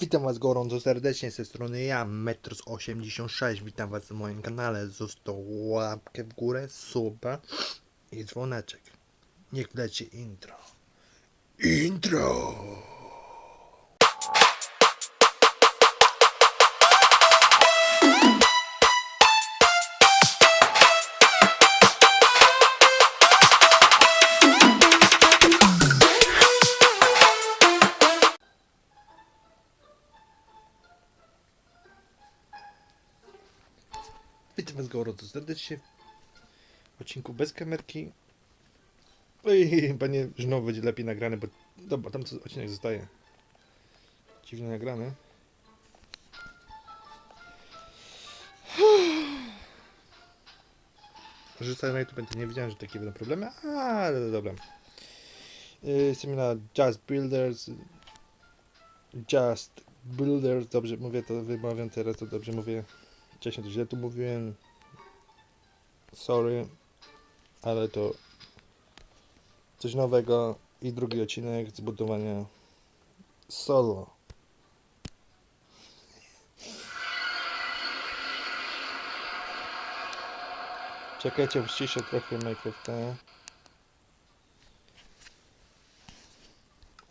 Witam Was gorąco serdecznie z strony ja, Metros86. Witam Was na moim kanale. Zostaw łapkę w górę, suba i dzwoneczek. Niech wleci intro. Intro! Witam Was gorąco serdecznie w odcinku bez kamerki. Oj, chyba nie, znowu będzie lepiej nagrane, bo dobra, tam co odcinek zostaje. Dziwnie nagrane. Rzucałem na YouTube, to nie wiedziałem, że takie będą problemy, ale dobra. Yy, Jestem na Just Builders. Just Builders, dobrze mówię to, wymawiam teraz, to dobrze mówię. Wcześniej to źle tu mówiłem. Sorry, ale to coś nowego i drugi odcinek zbudowania solo. Czekajcie, ściszę trochę Minecrafta.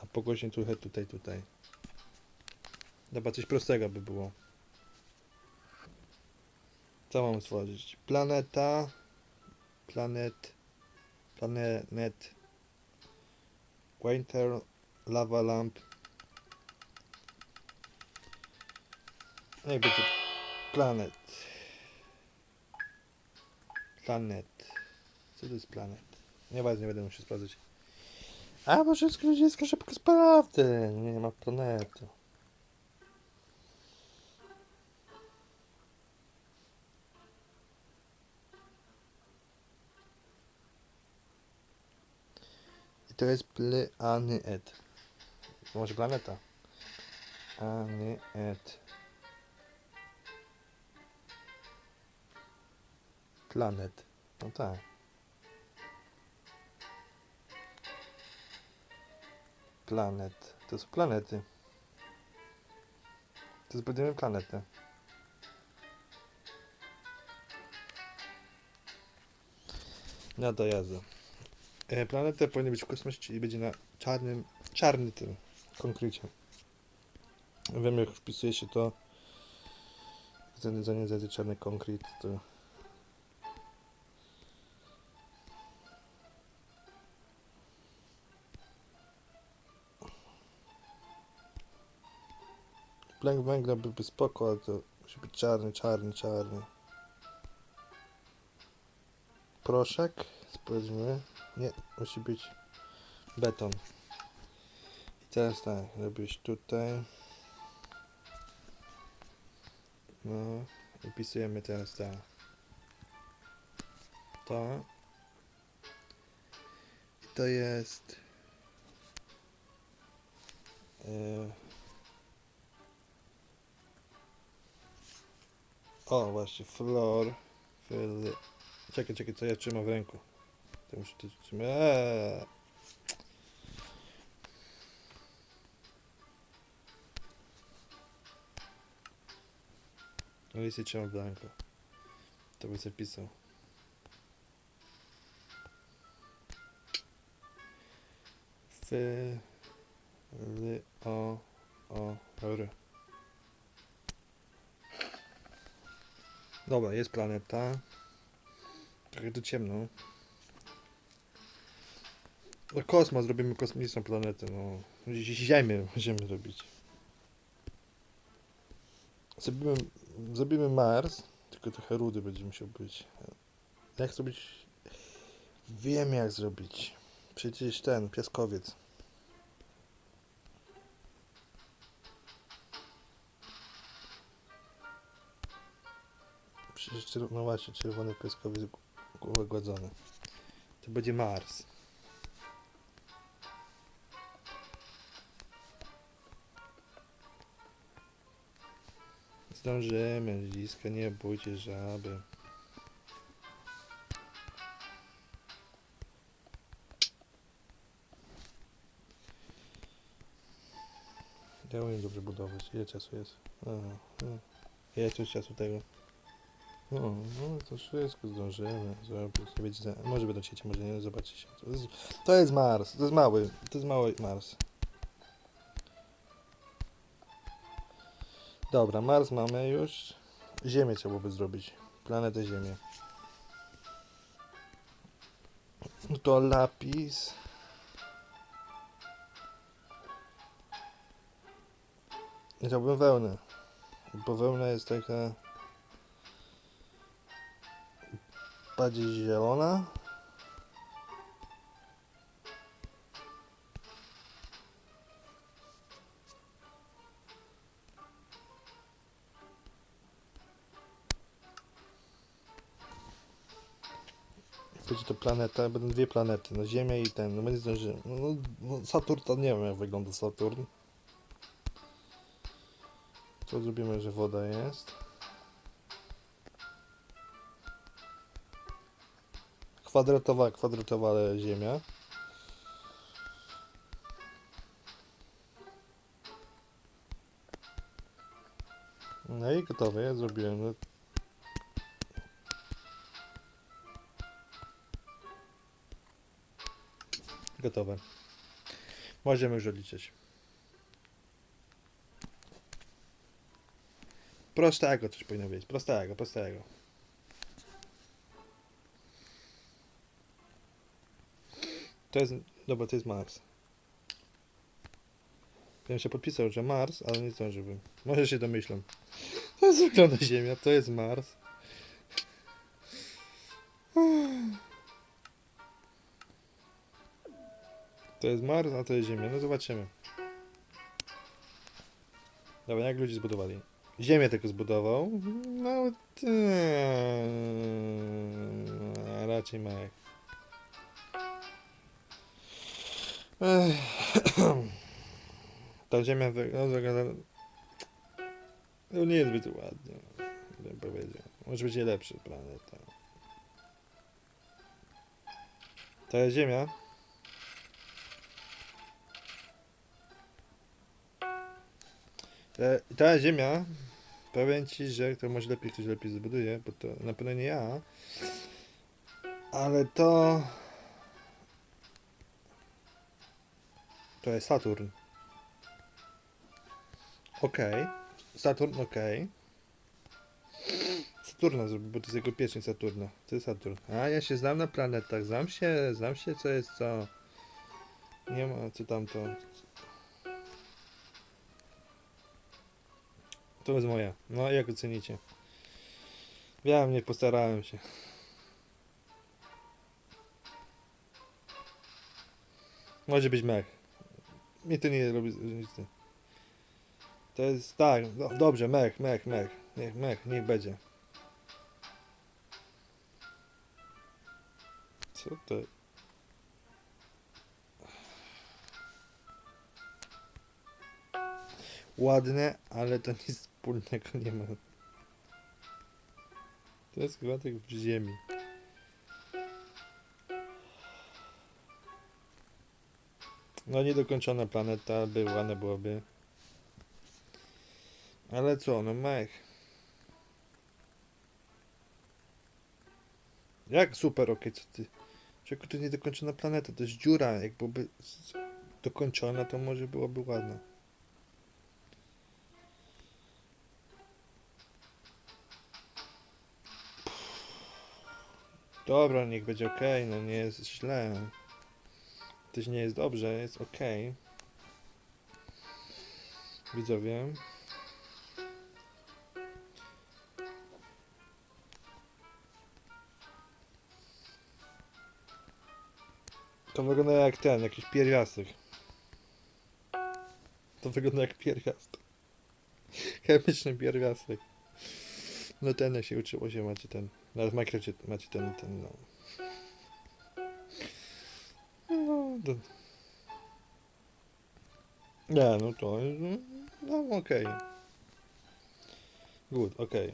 A pogłośnie trochę tutaj, tutaj. Dobra, coś prostego by było. Co mam stworzyć? Planeta. Planet. Planet. Winter. Lava lamp. No będzie planet. Planet. Co to jest planet? Nieważne, nie będę musiał sprawdzać. A, bo wszystko dziecko szybko sprawdzę. Nie ma planetu. To jest planet. Może planeta? Planet. Planet. No tak. Planet. To są planety. To zbudujemy planetę. To jazda. E, Planeta powinna być w kosmosie, czyli będzie na czarnym, czarny tym konkrecie. Wiem jak wpisuje się to zanudzenie za czarny konkret, to Blank węgla byłby spoko, ale to musi być czarny, czarny, czarny. Proszek, sprawdźmy. Nie, musi być beton. I teraz tak, robisz tutaj. No, i pisujemy teraz tak. To. I to jest. Yy. O, właśnie. Fill. Czekaj, czekaj, co ja trzymam w ręku. To to trzymać. Eee. No i w ręku. To by zapisał. Fy... Ly... O... O... R. Dobra, jest planeta. Trochę tu ciemno. No kosmos, robimy kosmiczną planetę, no. Ziemię możemy robić. Zrobimy, zrobimy Mars, tylko trochę rudy będzie musiał być. Jak zrobić? Wiem jak zrobić. Przecież ten, piaskowiec. Przecież, no właśnie, czerwony piaskowiec głowę gładzony. To będzie Mars. Zdążymy, liska, nie bójcie żaby. Ja umiem dobrze budować. Ile czasu jest? Aha. Ile tu czasu tego? No, no to wszystko zdążymy zrobić. Może będą sieci, może nie, zobaczycie. To jest, to jest Mars, to jest mały, to jest mały Mars. Dobra, Mars mamy już. Ziemię trzeba by zrobić. Planetę Ziemię. To lapis. Chciałbym wełnę. Bo wełna jest taka bardziej zielona. Planeta, będą dwie planety, no Ziemia i ten, no my nie zdążymy. No, no, no Saturn to nie wiem jak wygląda Saturn. To zrobimy, że woda jest. Kwadratowa, kwadratowa ziemia. No i gotowe, ja zrobiłem. Gotowe. Możemy już odliczyć. Prostego coś powinno być. Prostego, prostego. To jest. Dobra, to jest Mars. Ja się podpisał, że Mars, ale nie zdążyłbym. Może się domyślam. To jest wygląda Ziemia, to jest Mars. To jest Mars, a to jest Ziemia. No zobaczymy. Dobra, jak ludzie zbudowali? Ziemię tylko zbudował. No, ty... raczej. Ech. Ta ziemia no, wygląda... No nie jest zbyt ładnie, bym powiedział. Może być lepszy planeta. Jest ziemia. Ta ziemia, powiem ci, że to może lepiej ktoś lepiej zbuduje, bo to na pewno nie ja. Ale to... To jest Saturn. Okej. Saturn, okej. Saturna zrobił, bo to jest jego pieczeń Saturna. To jest Saturn. A ja się znam na planetach, znam się, znam się co jest co. Nie ma co tamto. To jest moja. No jak ocenicie? Wiem, nie postarałem się. Może być mech. Mi to nie robi różnicy. To jest tak, do, dobrze, mech, mech, mech. Niech, mech, niech będzie. Co to? Ładne, ale to nic wspólnego nie ma. To jest chyba tak w ziemi. No niedokończona planeta, by ładne byłoby. Ale co, no mech. Jak super, okej, co ty? Czego to niedokończona planeta? To jest dziura, jak byłoby dokończona, to może byłoby ładna. Dobra, niech będzie ok, no nie jest źle. Też nie jest dobrze, jest ok. Widzowie. To wygląda jak ten, jakiś pierwiastek. To wygląda jak pierwiastek. Chemiczny pierwiastek. No ten się uczyło się macie ten. Nawet w Minecrafcie macie ten, ten no. No, to... Nie, no to no, no okej. Good, okej.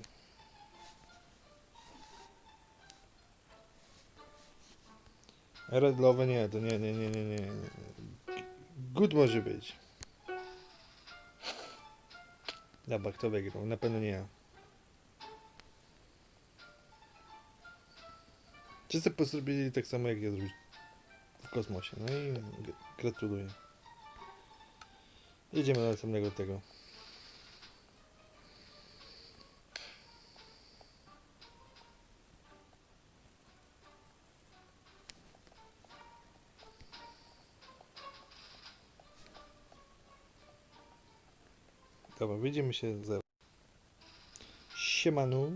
Red Love nie, to nie, nie, nie, nie. nie. Good może być. Dobra, kto wygrał? Na pewno nie ja. Wszyscy postąpili tak samo jak ja zrobić w kosmosie. No i gratuluję. Jedziemy do następnego tego. Dobra, widzimy się za... Siemanu.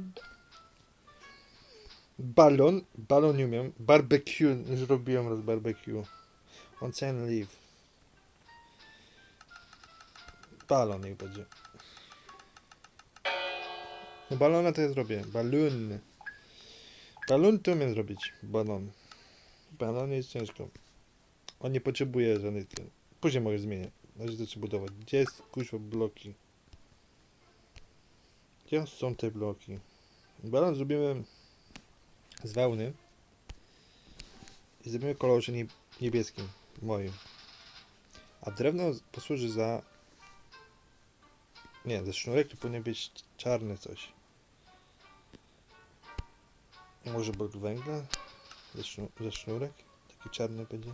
Balon. Balon nie umiem. Barbecue. Już robiłem raz barbecue. On ten leave. Balon niech będzie. No balona to ja zrobię. Balon. Balon to umiem zrobić. Balon. Balon jest ciężko. On nie potrzebuje żadnych... Później mogę zmieniać. Na razie zacząć budować. Gdzie jest kuźwa bloki? Gdzie są te bloki? Balon zrobimy z wełny i zrobimy kolorze nie, niebieskim, moim. A drewno posłuży za... Nie, ze sznurek to powinien być czarny coś. Może blok węgla? Ze, sznu ze sznurek? Taki czarny będzie?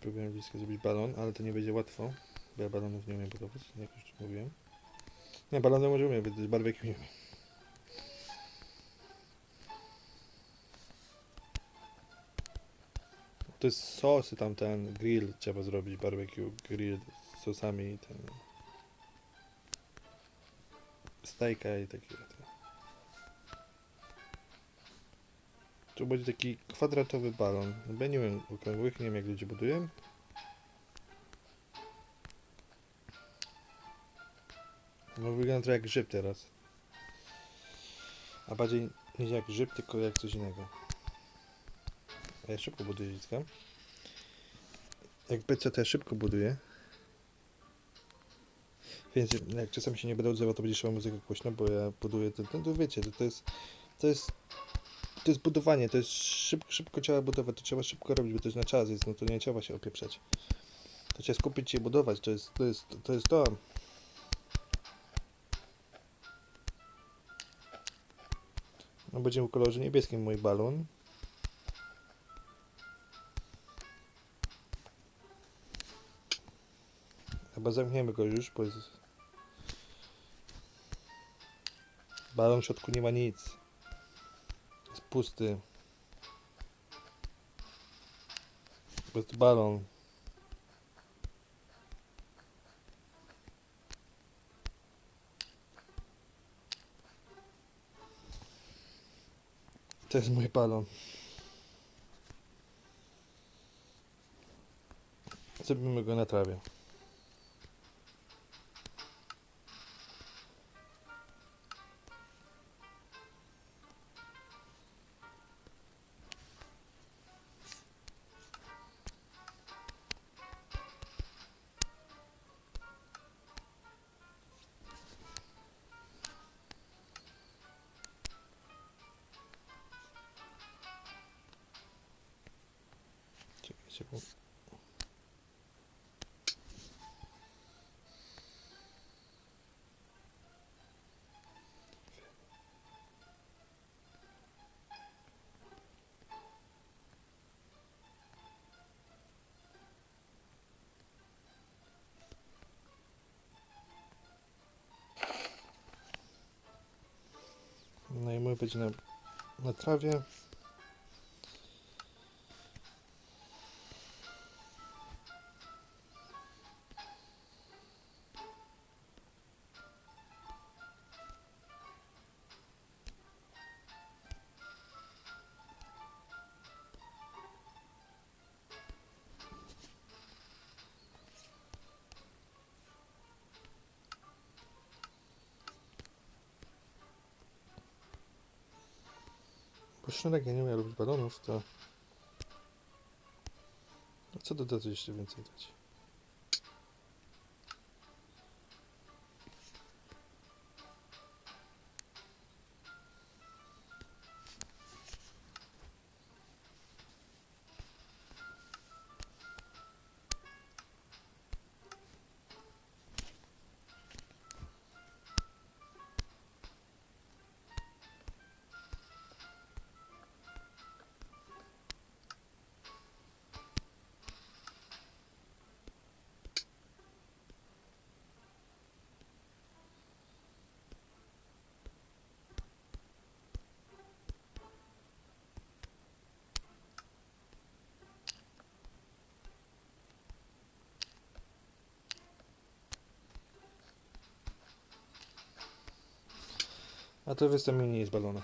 Spróbuję blisko zrobić balon, ale to nie będzie łatwo, bo ja balonów nie umiem budować, jak już mówiłem. Nie, balony może umiem, wydać barbecue nie umiem. To jest sosy tam ten grill trzeba zrobić, barbecue grill z sosami ten stejka i takie. Tu będzie taki kwadratowy balon. Ja nie wiem okrągłych, nie wiem jak ludzie budują. No wygląda trochę jak grzyb teraz. A bardziej nie jak grzyb, tylko jak coś innego. A ja szybko buduję dziecka. Jak BC to ja szybko buduję. Więc jak czasami się nie będę odzywał, to będzie trzeba muzykę głośno, bo ja buduję ten, ten to wiecie, to, to jest to jest to jest budowanie, to jest szybko, szybko trzeba budować, to trzeba szybko robić, bo to jest na czas, jest, no to nie trzeba się opieprzać. To trzeba skupić się i budować, to jest to. Jest, to, jest to. No będzie w kolorze niebieskim mój balon. Chyba zamkniemy go już, bo jest... Balon w środku nie ma nic. Pusty. Jest balon. To jest mój balon. Zrobimy go na trawie. Czekajcie, bo... No i mój będzie na, na trawie. Bo sznurek ja nie robić balonów, to... A co dodać jeszcze więcej dać? A to wystawienie jest balona.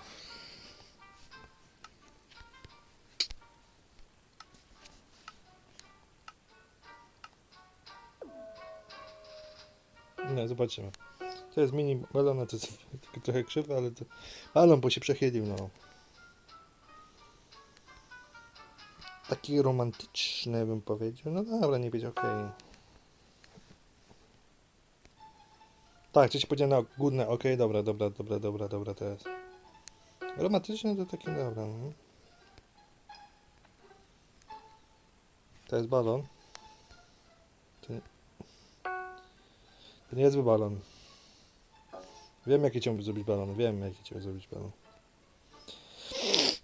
No, zobaczymy. To jest mini balon, to jest trochę krzywe, ale to balon, bo się przechylił, no. Taki romantyczny bym powiedział. No dobra, nie być okej. Tak, coś powiedziane na górne, okej, dobra, dobra, dobra, dobra, dobra, teraz. Romantyczne to takie dobra, no. To jest balon. To nie, to nie jest balon. Wiem jaki chciałbym zrobić balon, wiem jaki chciałbym zrobić balon.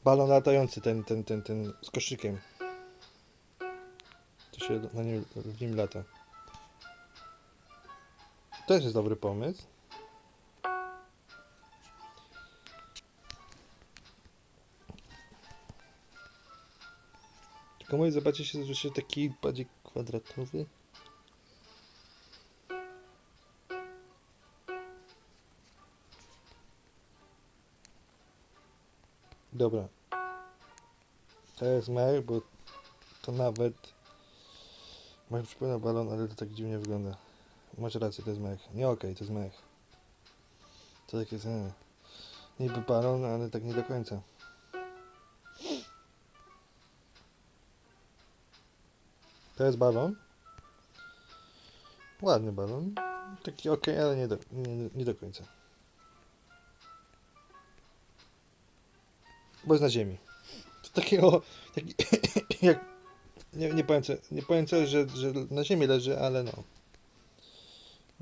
Balon latający, ten, ten, ten, ten z koszykiem. To się na nim, w nim lata. Też jest dobry pomysł. Tylko mój zobaczy się, że się taki bardziej kwadratowy. Dobra. To jest mech, bo to nawet... Może przypomina balon, ale to tak dziwnie wygląda. Masz rację, to jest mech. Nie okej, to jest mech. To takie jest... E, niby balon, ale tak nie do końca. To jest balon. Ładny balon. Taki okej, ale nie do, nie, nie do końca. Bo jest na ziemi. To takiego... Taki, jak... Nie, nie powiem co, nie powiem co że, że na ziemi leży, ale no.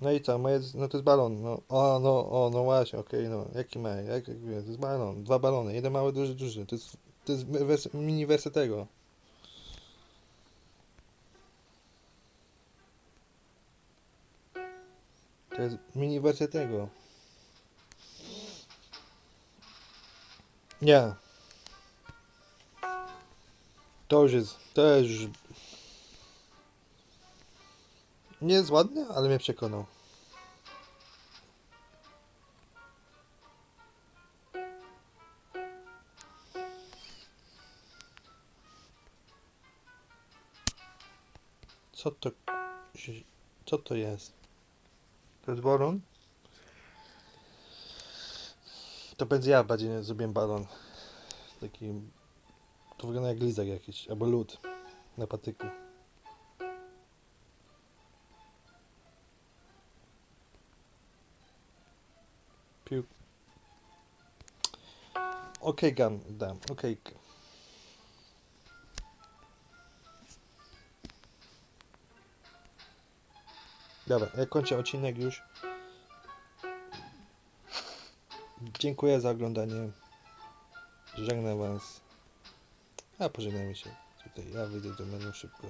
No i co, moje, no to jest balon, no, o, no, o, no właśnie, okej, no, jaki ma, jak, jak, to jest balon, dwa balony, jeden mały, duży, duży, to jest, to jest wers, mini wersja tego. To jest mini wersja tego. Nie. To już jest, to już... Nie jest ładny, ale mnie przekonał. Co to... Co to jest? To jest balon? To będzie ja bardziej zrobiłem balon. Taki... To wygląda jak lizak jakiś, albo lód na patyku. Pił. Okej, gam, dam, okej. Dobra, ja kończę odcinek już. Dziękuję za oglądanie. Żegnam was. A pożegnajmy się tutaj. Ja wyjdę do menu szybko.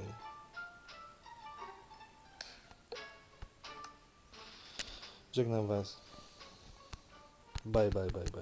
Żegnam was. Bye, bye, bye, bye.